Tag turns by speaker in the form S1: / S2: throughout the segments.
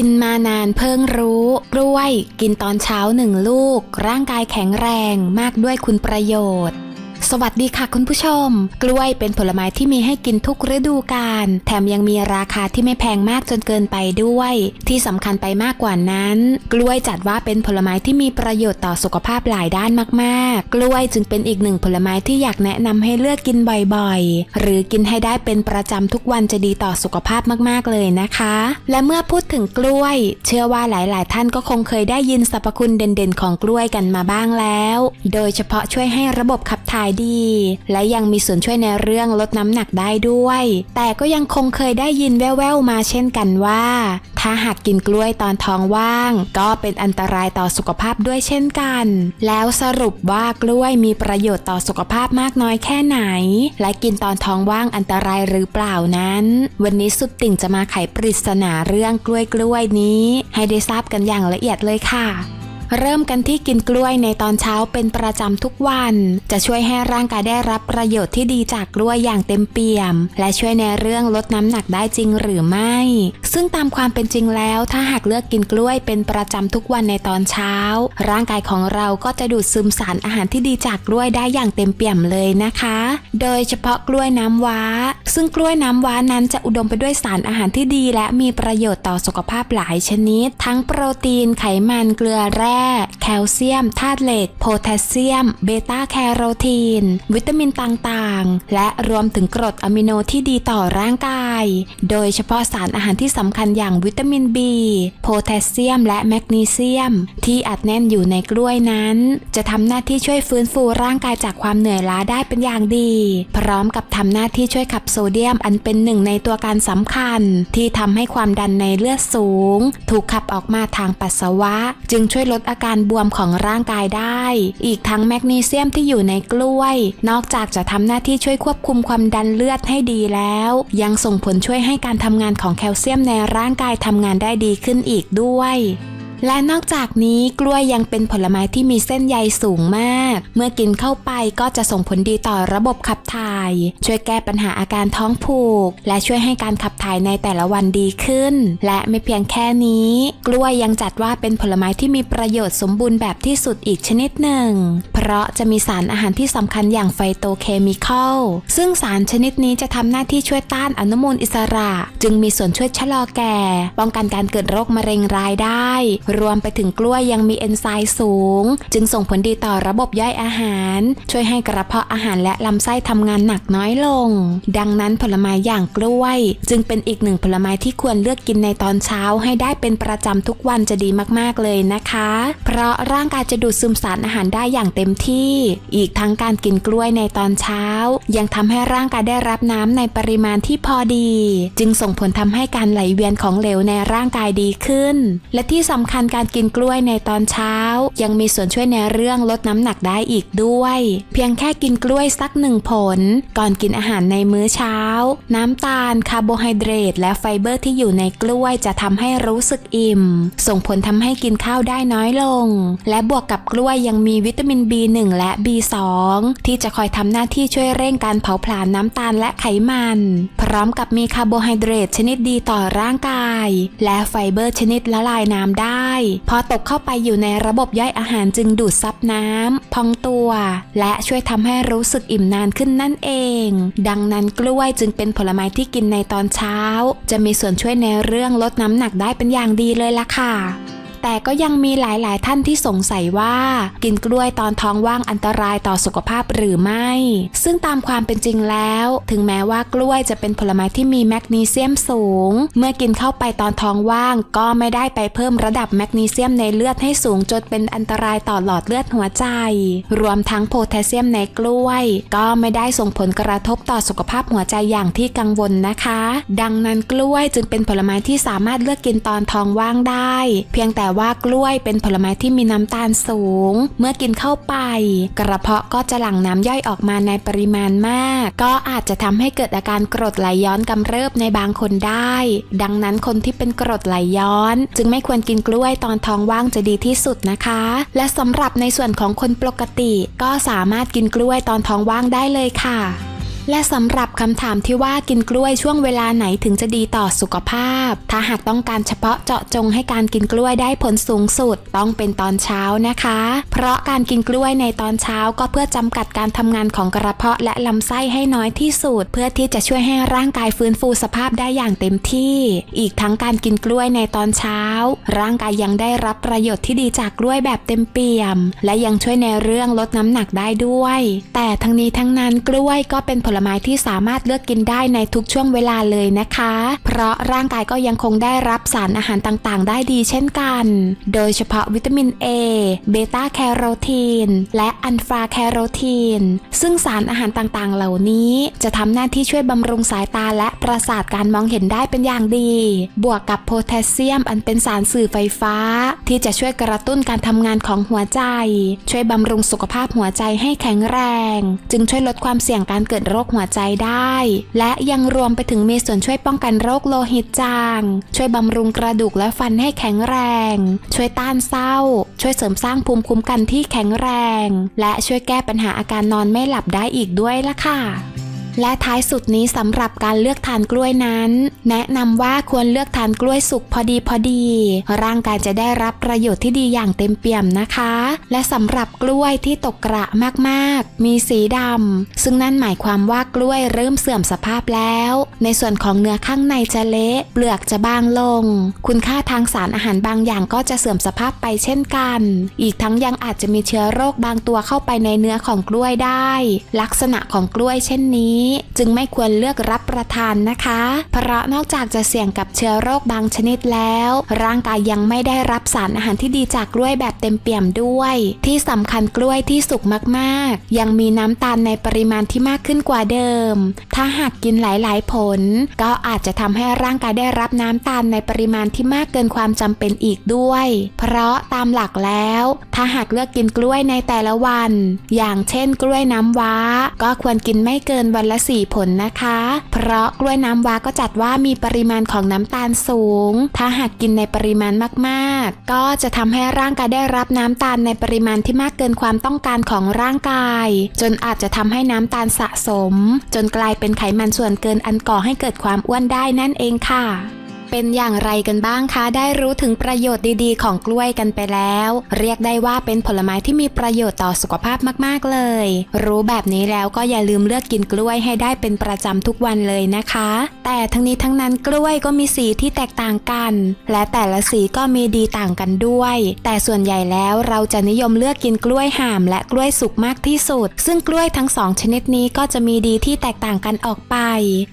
S1: กินมานานเพิ่งรู้ กล้วย กินตอนเช้าหนึ่งลูก ร่างกายแข็งแรงมากด้วยคุณประโยชน์ สวัสดีค่ะคุณผู้ชม กล้วยเป็นผลไม้ที่มีให้กินทุกฤดูกาลแถมยังมีราคาที่ไม่แพงมากจนเกินไปด้วย ที่สำคัญไปมากกว่านั้น กล้วยจัดว่าเป็นผลไม้ที่มีประโยชน์ต่อสุขภาพหลายด้านมากๆ กล้วยจึงเป็นอีกหนึ่งผลไม้ที่อยากแนะนำให้เลือกกินบ่อยๆ หรือกินให้ได้เป็นประจำทุกวันจะดีต่อสุขภาพมากๆเลยนะคะ และเมื่อพูดถึงกล้วย เชื่อว่าหลายๆ ท่านก็คงเคยได้ยินสรรพคุณเด่นๆ ของกล้วยกันมาบ้างแล้ว โดยเฉพาะช่วยให้ระบบขับถ่ายดี และยังมีส่วนช่วยในเรื่องลดน้ำหนักได้ด้วย แต่ก็ยังคงเคยได้ยินแว่วๆมาเช่นกันว่า ถ้าหากกินกล้วยตอนท้องว่าง ก็เป็นอันตรายต่อสุขภาพด้วยเช่นกัน แล้วสรุปว่ากล้วยมีประโยชน์ต่อสุขภาพมากน้อยแค่ไหน และกินตอนท้องว่างอันตรายหรือเปล่านั้น วันนี้สุดติ่งจะมาไขปริศนาเรื่องกล้วยกล้วยๆนี้ ให้ได้ทราบกันอย่างละเอียดเลยค่ะ เริ่มกันที่กินกล้วยในตอนเช้าเป็นประจำทุกวัน จะช่วยให้ร่างกายได้รับประโยชน์ที่ดีจากกล้วยอย่างเต็มเปี่ยม และช่วยในเรื่องลดน้ำหนักได้จริงหรือไม่ ซึ่งตามความเป็นจริงแล้ว ถ้าหากเลือกกินกล้วยเป็นประจำทุกวันในตอนเช้า ร่างกายของเราก็จะดูดซึมสารอาหารที่ดีจากกล้วยได้อย่างเต็มเปี่ยมเลยนะคะ โดยเฉพาะกล้วยน้ำว้า ซึ่งกล้วยน้ำว้านั้นจะอุดมไปด้วยสารอาหารที่ดี และมีประโยชน์ต่อสุขภาพหลายชนิด ทั้งโปรตีนไขมันเกลือแร่แคลเซียมธาตุเหล็ก โพแทสเซียม เบต้าแคโรทีน วิตามินต่างๆ และรวมถึงกรดอะมิโนที่ดีต่อร่างกาย โดยเฉพาะสารอาหารที่สำคัญอย่างวิตามิน B โพแทสเซียม และแมกนีเซียม ที่อัดแน่นอยู่ในกล้วยนั้น จะทำหน้าที่ช่วยฟื้นฟูร่างกายจากความเหนื่อยล้าได้เป็นอย่างดี พร้อมกับทำหน้าที่ช่วยขับโซเดียมอันเป็นหนึ่งในตัวการสำคัญ ที่ทำให้ความดันในเลือดสูง ถูกขับออกมาทางปัสสาวะ จึงช่วยลดอาการบวมของร่างกายได้ อีกทั้งแมกนีเซียมที่อยู่ในกล้วย นอกจากจะทำหน้าที่ช่วยควบคุมความดันเลือดให้ดีแล้ว ยังส่งผลช่วยให้การทำงานของแคลเซียมในร่างกายทำงานได้ดีขึ้นอีกด้วย และนอกจากนี้กล้วยยังเป็นผลไม้ที่มีเส้นใยสูงมาก เมื่อกินเข้าไปก็จะส่งผลดีต่อระบบขับถ่าย ช่วยแก้ปัญหาอาการท้องผูก และช่วยให้การขับถ่ายในแต่ละวันดีขึ้น และไม่เพียงแค่นี้ กล้วยยังจัดว่าเป็นผลไม้ที่มีประโยชน์สมบูรณ์แบบที่สุดอีกชนิดหนึ่ง เพราะจะมีสารอาหารที่สำคัญอย่างไฟโตเคมีคอลซึ่งสารชนิดนี้จะทำหน้าที่ช่วยต้านอนุมูลอิสระ จึงมีส่วนช่วยชะลอแก่ ป้องกันการเกิดโรคมะเร็งรายได้รวมไปถึงกล้วยยังมีเอนไซม์สูง จึงส่งผลดีต่อระบบย่อยอาหาร ช่วยให้กระเพาะอาหารและลำไส้ทำงานหนักน้อยลง ดังนั้นผลไม้อย่างกล้วย จึงเป็นอีกหนึ่งผลไม้ที่ควรเลือกกินในตอนเช้าให้ได้เป็นประจำทุกวันจะดีมากๆเลยนะคะ เพราะร่างกายจะดูดซึมสารอาหารได้อย่างเต็มที่ อีกทั้งการกินกล้วยในตอนเช้า ยังทำให้ร่างกายได้รับน้ำในปริมาณที่พอดี จึงส่งผลทำให้การไหลเวียนของเหลวในร่างกายดีขึ้น และที่สำคัญการกินกล้วยในตอนเช้า ยังมีส่วนช่วยในเรื่องลดน้ำหนักได้อีกด้วย เพียงแค่กินกล้วยสักหนึ่งผล ก่อนกินอาหารในมื้อเช้า น้ำตาลคาร์โบไฮเดรตและไฟเบอร์ที่อยู่ในกล้วยจะทำให้รู้สึกอิ่ม ส่งผลทำให้กินข้าวได้น้อยลง และบวกกับกล้วยยังมีวิตามิน B1 และ B2 ที่จะคอยทำหน้าที่ช่วยเร่งการเผาผลาญน้ำตาลและไขมัน พร้อมกับมีคาร์โบไฮเดรตชนิดดีต่อร่างกาย และไฟเบอร์ชนิดละลายน้ำได้ได้พอตกเข้าไปอยู่ในระบบย่อยอาหารจึงดูดซับน้ำพองตัว และช่วยทำให้รู้สึกอิ่มนานขึ้นนั่นเอง ดังนั้นกล้วยจึงเป็นผลไม้ที่กินในตอนเช้า จะมีส่วนช่วยในเรื่องลดน้ำหนักได้เป็นอย่างดีเลยล่ะค่ะ แต่ก็ยังมีหลายๆ ท่านที่สงสัยว่า กินกล้วยตอนท้องว่างอันตรายต่อสุขภาพหรือไม่ ซึ่งตามความเป็นจริงแล้ว ถึงแม้ว่ากล้วยจะเป็นผลไม้ที่มีแมกนีเซียมสูง เมื่อกินเข้าไปตอนท้องว่าง ก็ไม่ได้ไปเพิ่มระดับแมกนีเซียมในเลือดให้สูงจนเป็นอันตรายต่อหลอดเลือดหัวใจ รวมทั้งโพแทสเซียมในกล้วย ก็ไม่ได้ส่งผลกระทบต่อสุขภาพหัวใจอย่างที่กังวลนะคะ ดังนั้นกล้วยจึงเป็นผลไม้ที่สามารถเลือกกินตอนท้องว่างได้ เพียงแต่ว่ากล้วยเป็นผลไม้ที่มีน้ำตาลสูง เมื่อกินเข้าไป กระเพาะก็จะหลั่งน้ำย่อยออกมาในปริมาณมาก ก็อาจจะทำให้เกิดอาการกรดไหลย้อนกำเริบในบางคนได้ ดังนั้นคนที่เป็นกรดไหลย้อน จึงไม่ควรกินกล้วยตอนท้องว่างจะดีที่สุดนะคะ และสำหรับในส่วนของคนปกติ ก็สามารถกินกล้วยตอนท้องว่างได้เลยค่ะ และสำหรับคำถามที่ว่ากินกล้วยช่วงเวลาไหนถึงจะดีต่อสุขภาพ ถ้าหากต้องการเฉพาะเจาะจงให้การกินกล้วยได้ผลสูงสุด ต้องเป็นตอนเช้านะคะ เพราะการกินกล้วยในตอนเช้าก็เพื่อจำกัดการทำงานของกระเพาะและลำไส้ให้น้อยที่สุด เพื่อที่จะช่วยให้ร่างกายฟื้นฟูสภาพได้อย่างเต็มที่ อีกทั้งการกินกล้วยในตอนเช้า ร่างกายยังได้รับประโยชน์ที่ดีจากกล้วยแบบเต็มเปี่ยม และยังช่วยในเรื่องลดน้ำหนักได้ด้วย แต่ทั้งนี้ทั้งนั้นกล้วยก็เป็นผลลไม้ที่สามารถเลือกกินได้ในทุกช่วงเวลาเลยนะคะ เพราะร่างกายก็ยังคงได้รับสารอาหารต่างๆ ได้ดีเช่นกัน โดยเฉพาะวิตามิน A เบต้าแคโรทีน และอัลฟาแคโรทีน ซึ่งสารอาหารต่างๆ เหล่านี้ จะทำหน้าที่ช่วยบำรุงสายตาและประสาทการมองเห็นได้เป็นอย่างดี บวกกับโพแทสเซียมอันเป็นสารสื่อไฟฟ้า ที่จะช่วยกระตุ้นการทำงานของหัวใจ ช่วยบำรุงสุขภาพหัวใจให้แข็งแรง จึงช่วยลดความเสี่ยงการเกิดโรคหัวใจได้ และยังรวมไปถึงมีส่วนช่วยป้องกันโรคโลหิตจาง ช่วยบำรุงกระดูกและฟันให้แข็งแรง ช่วยต้านเศร้า ช่วยเสริมสร้างภูมิคุ้มกันที่แข็งแรง และช่วยแก้ปัญหาอาการนอนไม่หลับได้อีกด้วยล่ะค่ะ และท้ายสุดนี้สำหรับการเลือกทานกล้วยนั้น แนะนำว่าควรเลือกทานกล้วยสุกพอดีพอดี ร่างกายจะได้รับประโยชน์ที่ดีอย่างเต็มเปี่ยมนะคะ และสำหรับกล้วยที่ตกกระมากๆ มีสีดำซึ่งนั่นหมายความว่ากล้วยเริ่มเสื่อมสภาพแล้ว ในส่วนของเนื้อข้างในจะเละเปลือกจะบางลง คุณค่าทางสารอาหารบางอย่างก็จะเสื่อมสภาพไปเช่นกัน อีกทั้งยังอาจจะมีเชื้อโรคบางตัวเข้าไปในเนื้อของกล้วยได้ ลักษณะของกล้วยเช่นนี้จึงไม่ควรเลือกรับประทานนะคะ เพราะนอกจากจะเสี่ยงกับเชื้อโรคบางชนิดแล้ว ร่างกายยังไม่ได้รับสารอาหารที่ดีจากกล้วยแบบเต็มเปี่ยมด้วย ที่สำคัญกล้วยที่สุกมากๆ ยังมีน้ำตาลในปริมาณที่มากขึ้นกว่าเดิม ถ้าหากกินหลายๆ ผล ก็อาจจะทำให้ร่างกายได้รับน้ำตาลในปริมาณที่มากเกินความจำเป็นอีกด้วย เพราะตามหลักแล้ว ถ้าหากเลือกกินกล้วยในแต่ละวัน อย่างเช่น กล้วยน้ำว้า ก็ควรกินไม่เกินวันละสี่ผลนะคะ เพราะกล้วยน้ำว้าก็จัดว่ามีปริมาณของน้ำตาลสูง ถ้าหากกินในปริมาณมากๆ ก็จะทำให้ร่างกายได้รับน้ำตาลในปริมาณที่มากเกินความต้องการของร่างกาย จนอาจจะทำให้น้ำตาลสะสม จนกลายเป็นไขมันส่วนเกินอันก่อให้เกิดความอ้วนได้นั่นเองค่ะ เป็นอย่างไรกันบ้างคะ ได้รู้ถึงประโยชน์ดีๆ ของกล้วยกันไปแล้ว เรียกได้ว่าเป็นผลไม้ที่มีประโยชน์ต่อสุขภาพมากๆเลย รู้แบบนี้แล้วก็อย่าลืมเลือกกินกล้วยให้ได้เป็นประจำทุกวันเลยนะคะ แต่ทั้งนี้ทั้งนั้นกล้วยก็มีสีที่แตกต่างกัน และแต่ละสีก็มีดีต่างกันด้วย แต่ส่วนใหญ่แล้วเราจะนิยมเลือกกินกล้วยห่ามและกล้วยสุกมากที่สุด ซึ่งกล้วยทั้งสองชนิดนี้ก็จะมีดีที่แตกต่างกันออกไป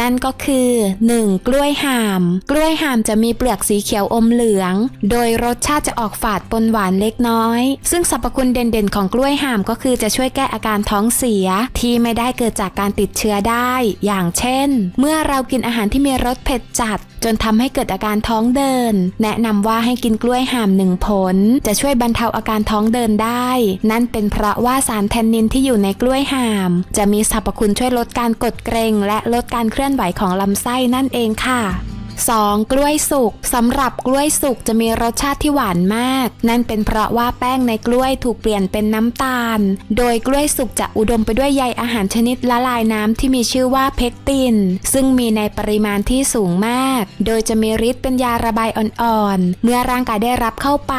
S1: นั่นก็คือ 1. กล้วยห่าม กล้วยห่ามจะมีเปลือกสีเขียวอมเหลือง โดยรสชาติจะออกฝาดปนหวานเล็กน้อย ซึ่งสรรพคุณเด่นๆ ของกล้วยห่ามก็คือจะช่วยแก้อาการท้องเสียที่ไม่ได้เกิดจากการติดเชื้อได้ อย่างเช่น เมื่อเรากินอาหารที่มีรสเผ็ดจัด จนทำให้เกิดอาการท้องเดิน แนะนำว่าให้กินกล้วยห่ามหนึ่งผล จะช่วยบรรเทาอาการท้องเดินได้ นั่นเป็นเพราะว่าสารแทนนินที่อยู่ในกล้วยห่าม จะมีสรรพคุณช่วยลดการกดเกร็ง และลดการเคลื่อนไหวของลำไส้นั่นเองค่ะ 2. กล้วยสุกสำหรับกล้วยสุกจะมีรสชาติที่หวานมาก นั่นเป็นเพราะว่าแป้งในกล้วยถูกเปลี่ยนเป็นน้ำตาล โดยกล้วยสุกจะอุดมไปด้วยใยอาหารชนิดละลายน้ำที่มีชื่อว่าเพกติน ซึ่งมีในปริมาณที่สูงมาก โดยจะมีฤทธิ์เป็นยาระบายอ่อนๆ เมื่อร่างกายได้รับเข้าไป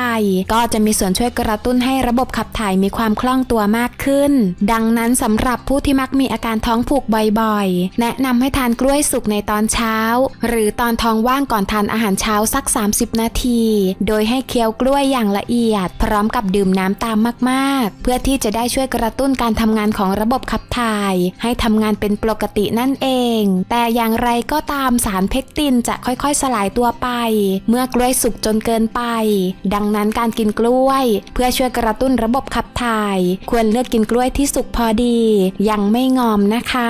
S1: ก็จะมีส่วนช่วยกระตุ้นให้ระบบขับถ่ายมีความคล่องตัวมากขึ้น ดังนั้นสำหรับผู้ที่มักมีอาการท้องผูกบ่อยๆ แนะนำให้ทานกล้วยสุกในตอนเช้า หรือตอนท้องว่างก่อนทานอาหารเช้าสัก 30 นาที โดยให้เคี้ยวกล้วยอย่างละเอียด พร้อมกับดื่มน้ำตามมากๆ เพื่อที่จะได้ช่วยกระตุ้นการทำงานของระบบขับถ่าย ให้ทำงานเป็นปกตินั่นเอง แต่อย่างไรก็ตามสารเพกตินจะค่อยๆ สลายตัวไป เมื่อกล้วยสุกจนเกินไป ดังนั้นการกินกล้วย เพื่อช่วยกระตุ้นระบบขับถ่าย ควรเลือกกินกล้วยที่สุกพอดี ยังไม่งอมนะคะ